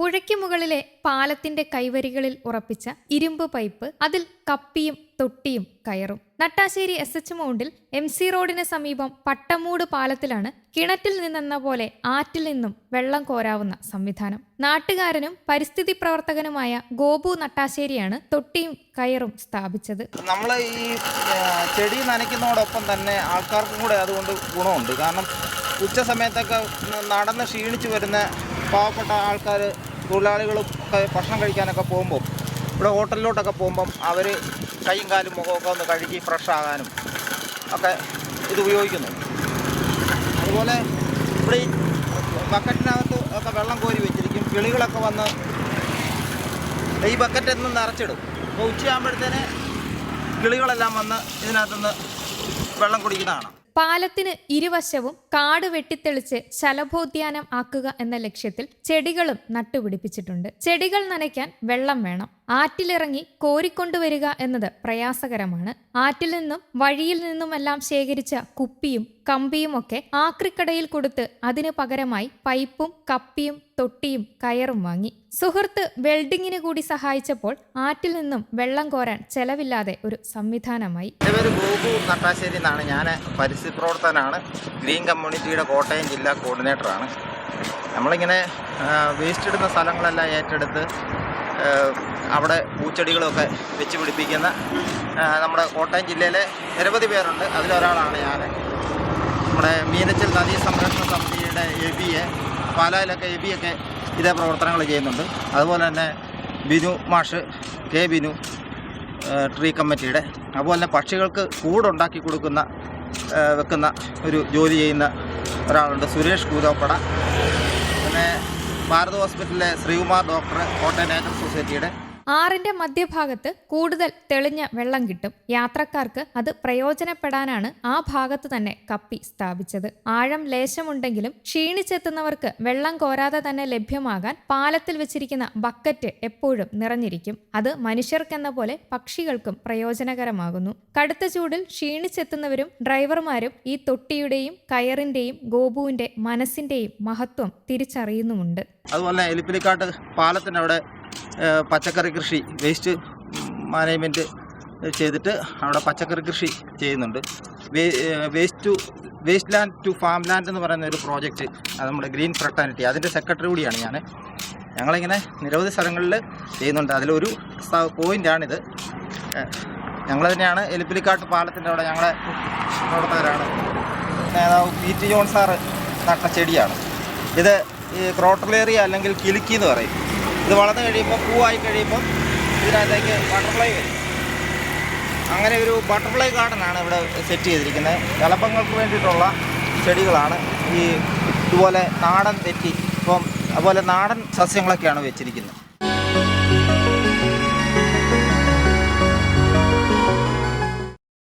പുഴയ്ക്ക് മുകളിലെ പാലത്തിന്റെ കൈവരികളിൽ ഉറപ്പിച്ച ഇരുമ്പ് പൈപ്പ് അതിൽ കപ്പിയും തൊട്ടിയും കയറും. നട്ടാശ്ശേരി എസ് എച്ച് മൗണ്ടിൽ എം സി റോഡിന് സമീപം പട്ടമൂട് പാലത്തിലാണ് കിണറ്റിൽ നിന്നെന്ന പോലെ ആറ്റിൽ നിന്നും വെള്ളം കോരാവുന്ന സംവിധാനം. നാട്ടുകാരനും പരിസ്ഥിതി പ്രവർത്തകനുമായ ഗോപു നട്ടാശ്ശേരിയാണ് തൊട്ടിയും കയറും സ്ഥാപിച്ചത്. നമ്മൾ ഈ ചെടി നനയ്ക്കുന്നതോടൊപ്പം തന്നെ ആൾക്കാർക്കും കൂടെ അതുകൊണ്ട് ഗുണമുണ്ട്. കാരണം ഉച്ച സമയത്തൊക്കെ നടന്ന് ക്ഷീണിച്ചു വരുന്ന പാവപ്പെട്ട ആൾക്കാർ തൊഴിലാളികളും ഭക്ഷണം കഴിക്കാനൊക്കെ പോകുമ്പോൾ ഇവിടെ ഹോട്ടലിലോട്ടൊക്കെ പോകുമ്പം അവർ കൈയും കാലും മുഖമൊക്കെ ഒന്ന് കഴുകി ഫ്രഷ് ആകാനും ഒക്കെ ഇത് ഉപയോഗിക്കുന്നു. അതുപോലെ ഇവിടെ ഈ ബക്കറ്റിനകത്ത് ഒക്കെ വെള്ളം കോരി വെച്ചിരിക്കും കിളികളൊക്കെ വന്ന് ഈ ബക്കറ്റിൽ നിന്ന് നിറച്ചിടും. അപ്പോൾ ഉച്ചയാകുമ്പോഴത്തേന് കിളികളെല്ലാം വന്ന് ഇതിനകത്തുനിന്ന് വെള്ളം കുടിക്കുന്നതാണ്. പാലത്തിന് ഇരുവശവും കാട് വെട്ടിത്തെളിച്ച് ശലഭോദ്യാനം ആക്കുക എന്ന ലക്ഷ്യത്തിൽ ചെടികളും നട്ടുപിടിപ്പിച്ചിട്ടുണ്ട്. ചെടികൾ നനയ്ക്കാൻ വെള്ളം വേണം. ആറ്റിലിറങ്ങി കോരിക്കൊണ്ടുവരിക എന്നത് പ്രയാസകരമാണ്. ആറ്റിൽ നിന്നും വഴിയിൽ നിന്നുമെല്ലാം ശേഖരിച്ച കുപ്പിയും കമ്പിയുമൊക്കെ ആക്രിക്കടയിൽ കൊടുത്ത് അതിനു പകരമായി പൈപ്പും കപ്പിയും തൊട്ടിയും കയറും വാങ്ങി. സുഹൃത്ത് വെൽഡിങ്ങിന് കൂടി സഹായിച്ചപ്പോൾ ആറ്റിൽ നിന്നും വെള്ളം കോരാൻ ചെലവില്ലാതെ ഒരു സംവിധാനമായി. ഞാൻ പരിസ്ഥിതി പ്രവർത്തനാണ് ഗ്രീൻ കമ്മ്യൂണിറ്റിയുടെ കോട്ടയം ജില്ലാ കോർഡിനേറ്ററാണ്. നമ്മളിങ്ങനെ വേസ്റ്റ് ഇടുന്ന സ്ഥലങ്ങളെല്ലാം ഏറ്റെടുത്ത് അവിടെ പൂച്ചെടികളൊക്കെ വെച്ച് പിടിപ്പിക്കുന്ന നമ്മുടെ കോട്ടയം ജില്ലയിലെ നിരവധി പേരുണ്ട്. അതിലൊരാളാണ് ഞാൻ നമ്മുടെ മീനച്ചൽ നദീ സംരക്ഷണ സമിതിയുടെ എ ബി എ പാലായിലൊക്കെ എ ബി ഒക്കെ ഇതേ പ്രവർത്തനങ്ങൾ ചെയ്യുന്നുണ്ട്. അതുപോലെ തന്നെ ബിനു മാഷ് കെ ബിനു ട്രീ കമ്മിറ്റിയുടെ അതുപോലെ തന്നെ പക്ഷികൾക്ക് കൂടുണ്ടാക്കി കൊടുക്കുന്ന വെക്കുന്ന ഒരു ജോലി ചെയ്യുന്ന ഒരാളുണ്ട്. സുരേഷ് കൂതോപ്പട. പിന്നെ ഭാരത് ഹോസ്പിറ്റലിലെ ശ്രീകുമാർ ഡോക്ടർ കോട്ടയം നേച്ചർ സൊസൈറ്റിയുടെ ആറിന്റെ മധ്യഭാഗത്ത് കൂടുതൽ തെളിഞ്ഞ വെള്ളം കിട്ടും. യാത്രക്കാർക്ക് അത് പ്രയോജനപ്പെടാനാണ് ആ ഭാഗത്ത് തന്നെ കപ്പി സ്ഥാപിച്ചത്. ആഴം ലേശമുണ്ടെങ്കിലും ക്ഷീണിച്ചെത്തുന്നവർക്ക് വെള്ളം കോരാതെ തന്നെ ലഭ്യമാകാൻ പാലത്തിൽ വെച്ചിരിക്കുന്ന ബക്കറ്റ് എപ്പോഴും നിറഞ്ഞിരിക്കും. അത് മനുഷ്യർക്കെന്ന പോലെ പക്ഷികൾക്കും പ്രയോജനകരമാകുന്നു. കടുത്ത ചൂടിൽ ക്ഷീണിച്ചെത്തുന്നവരും ഡ്രൈവർമാരും ഈ തൊട്ടിയുടെയും കയറിന്റെയും ഗോപുവിന്റെ മനസ്സിന്റെയും മഹത്വം തിരിച്ചറിയുന്നുമുണ്ട്. അതുപോലെ എലിപ്പിലിക്കാട്ട് പാലത്തിന്റെ അവിടെ പച്ചക്കറി കൃഷി വേസ്റ്റ് മാനേജ്മെന്റ് ചെയ്തിട്ട് അവിടെ പച്ചക്കറി കൃഷി ചെയ്യുന്നുണ്ട്. Waste to waste land to farm land എന്ന് പറയുന്ന ഒരു പ്രോജക്റ്റ് അത് നമ്മുടെ ഗ്രീൻ ഫ്രട്ടാനിറ്റി അതിന്റെ സെക്രട്ടറി കൂടിയാണ് ഞാൻ. ഞങ്ങളിങ്ങനെ നിരവധി സ്ഥലങ്ങളിൽ ചെയ്യുന്നുണ്ട്. അതിലൊരു പോയിന്റാണിത് ഞങ്ങൾ തന്നെയാണ് എലിപ്പിലിക്കാട്ട് പാലത്തിന്റെ അവിടെ ഞങ്ങളെ പ്രവർത്തകരാണ് നേതാവ് പി ടി ജോൺ സാറ് നട്ട ചെടിയാണ്. ഇത് ഈ ക്രോട്ടലേറിയ അല്ലെങ്കിൽ കിലുക്കി എന്ന് പറയും. ഇത് വളർന്നു കഴിയുമ്പോൾ പൂവായി കഴിയുമ്പോൾ ഇതിനകത്തേക്ക് ബട്ടർഫ്ലൈ വരും. അങ്ങനെ ഒരു ബട്ടർഫ്ലൈ ഗാർഡനാണ് ഇവിടെ സെറ്റ് ചെയ്തിരിക്കുന്നത്. കലപ്പങ്ങൾക്ക് വേണ്ടിയിട്ടുള്ള ചെടികളാണ് ഈ ഇതുപോലെ നാടൻ തെറ്റി ഇപ്പം അതുപോലെ നാടൻ സസ്യങ്ങളൊക്കെയാണ് വെച്ചിരിക്കുന്നത്.